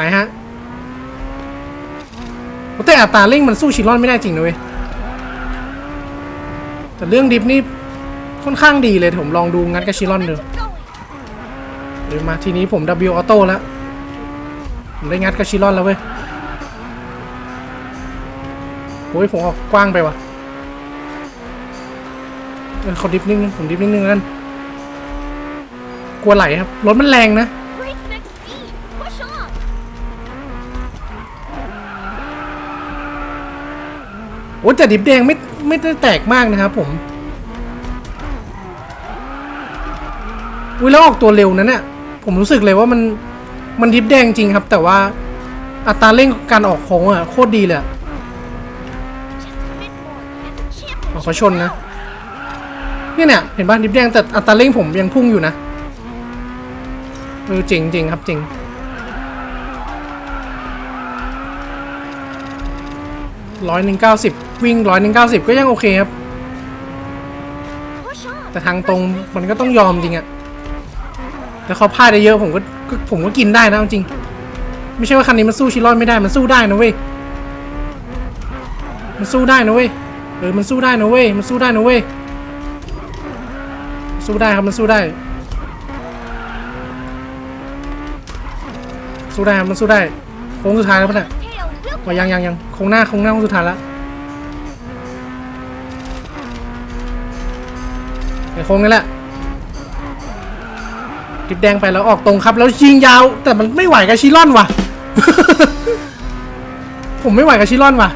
ไปฮะแต่อัตราเร่งมันสู้ชิลอนไม่ได้จริงนะเว้ย แต่เรื่องดิฟนี่ค่อนข้างดีเลยผมลองดูงัดกับชิลอนดู Going. เดี๋ยวมาทีนี้ผม W ออโต้แล้วผมได้งัดกับชิลอนแล้วเว้ยโอ้ยผมออกกว้างไปว่ะเออขาดิฟนิดนึงผมดิฟนิดนึงแล้วกันกลัวไหลครับรถมันแรงนะ โอ้แต่ดิฟแดงไม่ไม่ได้แตกมากนะครับผม อุ้ยแล้วออกตัวเร็วนั้นเนี่ยผมรู้สึกเลยว่ามันมันดิฟแดงจริงครับ แต่ว่าอัตราเร่งการออกโค้งอะโคตรดีเลยอะออกเขาชนนะนี่เนี่ยเห็นป่ะดิฟแดงแต่อัตราเร่งผมยังพุ่งอยู่นะเออเจ๋งจริงครับจริง ร้อยหนึ่งเก้าสิบวิ่งร้อยหนึ่งเก้าสิบก็ยังโอเคครับ แต่ทางตรงมันก็ต้องยอมจริงอะแต่เขาพลาดได้เยอะผมก็ก็ผมก็กินได้นะจริง ไม่ใช่ว่าคันนี้มันสู้ชิลอนไม่ได้มันสู้ได้นะเว้ยมันสู้ได้นะเว้ยเออมันสู้ได้นะเว้ยมันสู้ได้นะเว้ยสู้ได้ครับมันสู้ได้สู้ได้ครับมันสู้ได้โค้งสุดท้ายแล้วปะเนี่ย ว่ายังยังยังคงหน้าคงหน้าคงสุดท้ายแล้วไอ้คงนี่แหละติดแดงไปแล้วออกตรงครับ แล้วยิงยาว แต่มันไม่ไหวกับชิลอนว่ะ ผมไม่ไหวกับชิลอนว่ะ